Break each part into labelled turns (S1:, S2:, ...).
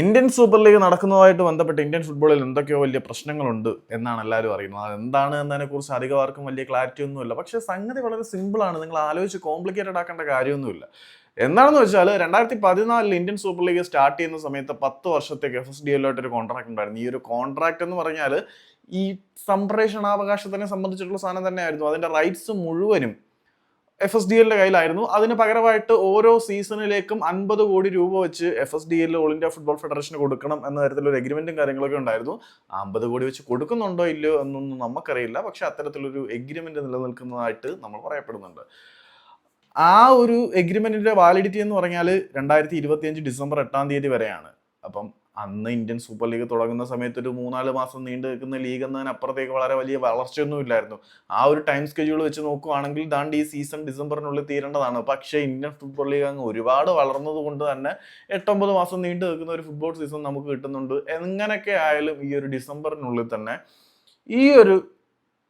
S1: Indian super league നടക്കുന്നതുമായിട്ട് ബന്ധപ്പെട്ട് Indian ഫുട്ബോളിൽ എന്തൊക്കെയോ വലിയ പ്രശ്നങ്ങളുണ്ട് എന്നാണ് എല്ലാവരും അറിയുന്നത്. അത് എന്താണ് എന്നതിനെ കുറിച്ച് അധികം ആർക്കും വലിയ ക്ലാരിറ്റി ഒന്നുമില്ല. പക്ഷേ സംഗതി വളരെ സിമ്പിളാണ് നിങ്ങൾ ആലോചിച്ച് കോംപ്ലിക്കേറ്റഡ് ആക്കേണ്ട കാര്യമൊന്നുമില്ല. എന്താണെന്ന് വെച്ചാൽ രണ്ടായിരത്തി പതിനാലിൽ ഇന്ത്യൻ സൂപ്പർ ലീഗ് സ്റ്റാർട്ട് ചെയ്യുന്ന സമയത്ത് പത്ത് വർഷത്തേക്ക് എഫ് എസ് ഡി എല്ലായിട്ട് ഒരു കോൺട്രാക്ട് ഉണ്ടായിരുന്നു. ഈ ഒരു കോൺട്രാക്ട് എന്ന് പറഞ്ഞാൽ ഈ സംപ്രേഷണാവകാശത്തിനെ സംബന്ധിച്ചിട്ടുള്ള സാധനം തന്നെയായിരുന്നു. അതിന്റെ റൈറ്റ്സ് മുഴുവനും എഫ് എസ് ഡി എല്ലിന്റെ കയ്യിലായിരുന്നു. അതിന് പകരമായിട്ട് ഓരോ സീസണിലേക്കും അൻപത് കോടി രൂപ വെച്ച് എഫ് എസ് ഡി എല്ലിൽ ഓൾ ഇന്ത്യ ഫുട്ബോൾ ഫെഡറേഷന് കൊടുക്കണം എന്ന തരത്തിലൊരു എഗ്രിമെന്റും കാര്യങ്ങളൊക്കെ ഉണ്ടായിരുന്നു. അമ്പത് കോടി വെച്ച് കൊടുക്കുന്നുണ്ടോ ഇല്ലയോ എന്നൊന്നും നമുക്കറിയില്ല. പക്ഷെ അത്തരത്തിലൊരു എഗ്രിമെന്റ് നിലനിൽക്കുന്നതായിട്ട് നമ്മൾ പറയപ്പെടുന്നുണ്ട്. ആ ഒരു എഗ്രിമെന്റിന്റെ വാലിഡിറ്റി എന്ന് പറഞ്ഞാൽ രണ്ടായിരത്തി ഇരുപത്തിയഞ്ച് ഡിസംബർ എട്ടാം തീയതി വരെയാണ്. അപ്പം അന്ന് ഇന്ത്യൻ സൂപ്പർ ലീഗ് തുടങ്ങുന്ന സമയത്ത് ഒരു മൂന്നാൽ മാസം നീണ്ടു നിൽക്കുന്ന ലീഗ് എന്നതിനപ്പുറത്തേക്ക് വളരെ വലിയ വളർച്ചയൊന്നും ഇല്ലായിരുന്നു. ആ ഒരു ടൈം സ്കെഡ്യൂൾ വെച്ച് നോക്കുവാണെങ്കിൽ ദാണ്ട് ഈ സീസൺ ഡിസംബറിനുള്ളിൽ തീരേണ്ടതാണ്. പക്ഷേ ഇന്ത്യൻ ഫുട്ബോൾ ലീഗ് അങ്ങ് ഒരുപാട് വളർന്നത് കൊണ്ട് തന്നെ എട്ടൊമ്പത് മാസം നീണ്ടു നിൽക്കുന്ന ഒരു ഫുട്ബോൾ സീസൺ നമുക്ക് കിട്ടുന്നുണ്ട്. എങ്ങനെയൊക്കെ ആയാലും ഈ ഒരു ഡിസംബറിനുള്ളിൽ തന്നെ ഈ ഒരു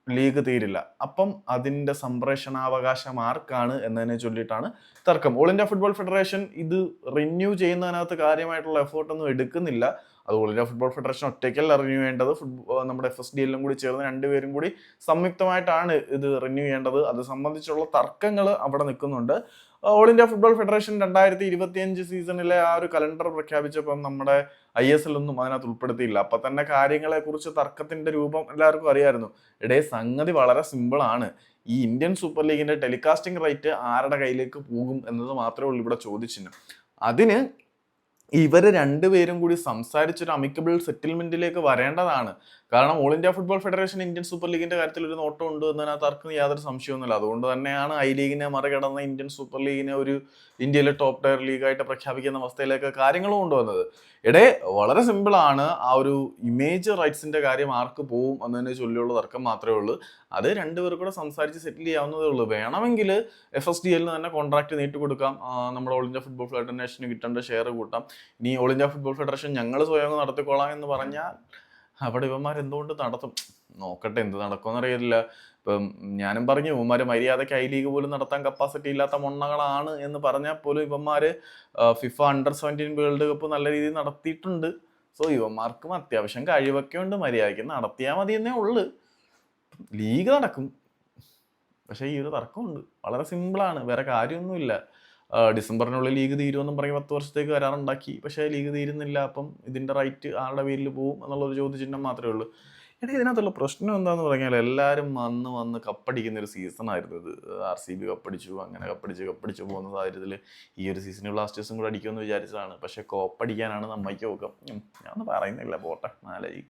S1: ലീഗ് തീരില്ല. അപ്പം അതിന്റെ സംപ്രേഷണാവകാശം ആർക്കാണ് എന്നതിനെ ചൊല്ലിയിട്ടാണ് തർക്കം. ഓൾ ഇന്ത്യ ഫുട്ബോൾ ഫെഡറേഷൻ ഇത് റിന്യൂ ചെയ്യുന്നതിനകത്ത് കാര്യമായിട്ടുള്ള എഫേർട്ടൊന്നും എടുക്കുന്നില്ല. അത് ഓൾ ഇന്ത്യ ഫുട്ബോൾ ഫെഡറേഷൻ ഒറ്റയ്ക്കല്ല റിന്യൂ ചെയ്യേണ്ടത്. ഫുട്ബോൾ നമ്മുടെ എഫ് എസ് ഡി എല്ലും കൂടി ചേർന്ന് രണ്ടുപേരും കൂടി സംയുക്തമായിട്ടാണ് ഇത് റിന്യൂ ചെയ്യേണ്ടത്. അത് സംബന്ധിച്ചുള്ള തർക്കങ്ങൾ അവിടെ നിൽക്കുന്നുണ്ട്. ഓൾ ഇന്ത്യ ഫുട്ബോൾ ഫെഡറേഷൻ രണ്ടായിരത്തി ഇരുപത്തിയഞ്ച് സീസണിലെ ആ ഒരു കലണ്ടർ പ്രഖ്യാപിച്ചപ്പം നമ്മുടെ ഐ എസ് എൽ ഒന്നും അതിനകത്ത് ഉൾപ്പെടുത്തിയില്ല. അപ്പൊ തന്നെ കാര്യങ്ങളെ കുറിച്ച് തർക്കത്തിന്റെ രൂപം എല്ലാവർക്കും അറിയായിരുന്നു. ഇടേ സംഗതി വളരെ സിമ്പിൾ ആണ്. ഈ ഇന്ത്യൻ സൂപ്പർ ലീഗിന്റെ ടെലികാസ്റ്റിംഗ് റൈറ്റ് ആരുടെ കയ്യിലേക്ക് പോകും എന്നത് മാത്രമേ ഉള്ളൂ ഇവിടെ ചോദിച്ചിന് അതിന് ഇവർ രണ്ടുപേരും കൂടി സംസാരിച്ചൊരു അമിക്കബിൾ സെറ്റിൽമെന്റിലേക്ക് വരേണ്ടതാണ്. കാരണം all India football federation Indian super ലീഗിന്റെ കാര്യത്തിൽ ഒരു നോട്ടം ഉണ്ട് എന്നതിനകത്ത് ആർക്കും യാതൊരു സംശയമൊന്നുമില്ല. അതുകൊണ്ട് തന്നെയാണ് ഐ ലീഗിനെ മറികടന്ന ഇന്ത്യൻ സൂപ്പർ ലീഗിനെ ഒരു ഇന്ത്യയിലെ ടോപ്പ് ടയർ ലീഗായിട്ട് പ്രഖ്യാപിക്കുന്ന അവസ്ഥയിലേക്ക് കാര്യങ്ങൾ കൊണ്ടുവന്നത്. ഇടേ വളരെ സിമ്പിളാണ് ആ ഒരു ഇമേജ് റൈറ്റ്സിന്റെ കാര്യം ആർക്ക് പോവും എന്നതിനെ ചൊല്ലിയുള്ള തർക്കം മാത്രമേ ഉള്ളൂ. അത് രണ്ടുപേർ കൂടെ സംസാരിച്ച് സെറ്റിൽ ചെയ്യാവുന്നതേ ഉള്ളൂ. വേണമെങ്കിൽ എഫ് എസ് ഡി എല്ലിന് തന്നെ കോൺട്രാക്ട് നീട്ടി കൊടുക്കാം. നമ്മുടെ ഓൾ ഇന്ത്യ ഫുട്ബോൾ ഫെഡറേഷന് കിട്ടേണ്ട ഷെയർ കൂട്ടാം. ഇനി ഓൾ ഇന്ത്യ ഫുട്ബോൾ ഫെഡറേഷൻ ഞങ്ങൾ സ്വയം നടത്തിക്കോളാം എന്ന് പറഞ്ഞാൽ അവിടെ ഇവന്മാർ എന്തുകൊണ്ട് നടത്തും? നോക്കട്ടെ എന്ത് നടക്കുമെന്ന് അറിയില്ല ഇപ്പം ഞാനും പറഞ്ഞു ഇവന്മാർ മര്യാദയ്ക്ക് ഐ ലീഗ് പോലും നടത്താൻ കപ്പാസിറ്റി ഇല്ലാത്ത മൊണ്ണകളാണ് എന്ന് പറഞ്ഞാൽ പോലും ഇവന്മാർ FIFA under seventeen world cup നല്ല രീതിയിൽ നടത്തിയിട്ടുണ്ട്. സോ ഇവന്മാർക്കും അത്യാവശ്യം കഴിവൊക്കെ ഉണ്ട്. മര്യാദയ്ക്ക് നടത്തിയാൽ മതി എന്നേ ഉള്ളു. ലീഗ് നടക്കും. പക്ഷേ ഈ ഒരു തർക്കമുണ്ട്. വളരെ സിമ്പിളാണ് വേറെ കാര്യമൊന്നുമില്ല. ഡിസംബറിനുള്ളിൽ ലീഗ് തീരുമെന്നും പറഞ്ഞ് പത്ത് വർഷത്തേക്ക് കരാറുണ്ടാക്കി പക്ഷേ ലീഗ് തീരുന്നില്ല. അപ്പം ഇതിന്റെ റൈറ്റ് ആരുടെ പേരിൽ പോവും എന്നുള്ളൊരു ചോദ്യചിഹ്നം മാത്രമേ ഉള്ളൂ. എടാ ഇതിനകത്തുള്ള പ്രശ്നം എന്താന്ന് പറഞ്ഞാൽ എല്ലാവരും വന്ന് വന്ന് കപ്പടിക്കുന്ന ഒരു സീസൺ ആയിരുന്നു ഇത്. ആർ സി ബി കപ്പടിച്ചു അങ്ങനെ കപ്പടിച്ച് കപ്പടിച്ച് പോകുന്ന സാഹചര്യത്തിൽ ഈ ഒരു സീസണിൽ ബ്ലാസ്റ്റേഴ്സും കൂടെ അടിക്കുമെന്ന് വിചാരിച്ചതാണ്. പക്ഷേ കോപ്പടിക്കാനാണ് നമ്മയ്ക്ക് നോക്കാം ഞാൻ പറയുന്നില്ല. പോട്ടെ നാലായി